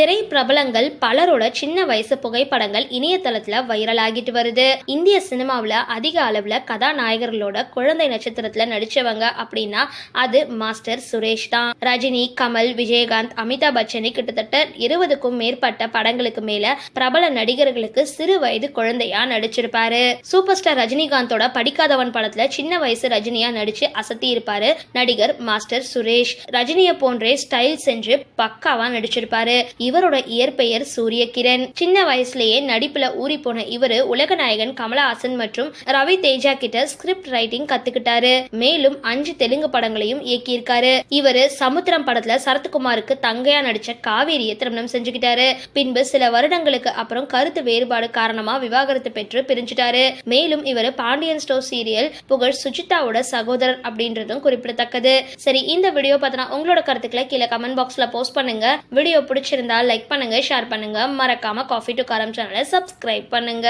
திரை பிரபலங்கள் பலரோட சின்ன வயசு புகைப்படங்கள் இணையதளத்துல வைரல் ஆகிட்டு வருது. இந்திய சினிமாவில் அதிக அளவில் கதாநாயகர்களோட குழந்தை நட்சத்திரத்துல நடிச்சவங்க அப்படின்னா அது மாஸ்டர் சுரேஷ் தான். ரஜினி கமல் விஜயகாந்த் அமிதாப் பச்சனி கிட்டத்தட்ட இருபதுக்கும் மேற்பட்ட படங்களுக்கு மேல பிரபல நடிகர்களுக்கு சிறு வயது குழந்தையா நடிச்சிருப்பாரு. சூப்பர் ஸ்டார் ரஜினிகாந்தோட படிக்காதவன் படத்துல சின்ன வயசு ரஜினியா நடிச்சு அசத்தி இருப்பாரு. நடிகர் மாஸ்டர் சுரேஷ் ரஜினியை போன்றே ஸ்டைல் செஞ்சு பக்காவா நடிச்சிருப்பாரு. இவரோட இயற்பெயர் சூரியகிரண். சின்ன வயசுலயே நடிப்புல ஊறி போன இவரு உலகநாயகன் கமலஹாசன் மற்றும் ரவி தேஜா கிட்ட ஸ்கிரிப்ட் ரைட்டிங் கத்துக்கிட்டாரு. மேலும் அஞ்சு தெலுங்கு படங்களையும் இயக்கியிருக்காரு. இவரு சமுத்திரம் படத்துல சரத்குமாருக்கு தங்கையா நடிச்ச காவேரியை திருமணம் செஞ்சுக்கிட்டாரு. பின்பு சில வருடங்களுக்கு அப்புறம் கருத்து வேறுபாடு காரணமா விவாகரத்து பெற்று பிரிஞ்சுட்டாரு. மேலும் இவர் பாண்டியன் ஸ்டோர் சீரியல் புகழ் சுஜிதாவோட சகோதரர் அப்படின்றதும் குறிப்பிடத்தக்கது. சரி இந்த வீடியோ பார்த்தனா உங்களோட கருத்துக்களை கீழே கமெண்ட் பாக்ஸ்ல போஸ்ட் பண்ணுங்க. வீடியோ பிடிச்சிருந்தா லைக் பண்ணுங்க ஷேர் பண்ணுங்க. மறக்காம காஃபி டு காரம் சேனலை சப்ஸ்கிரைப் பண்ணுங்க.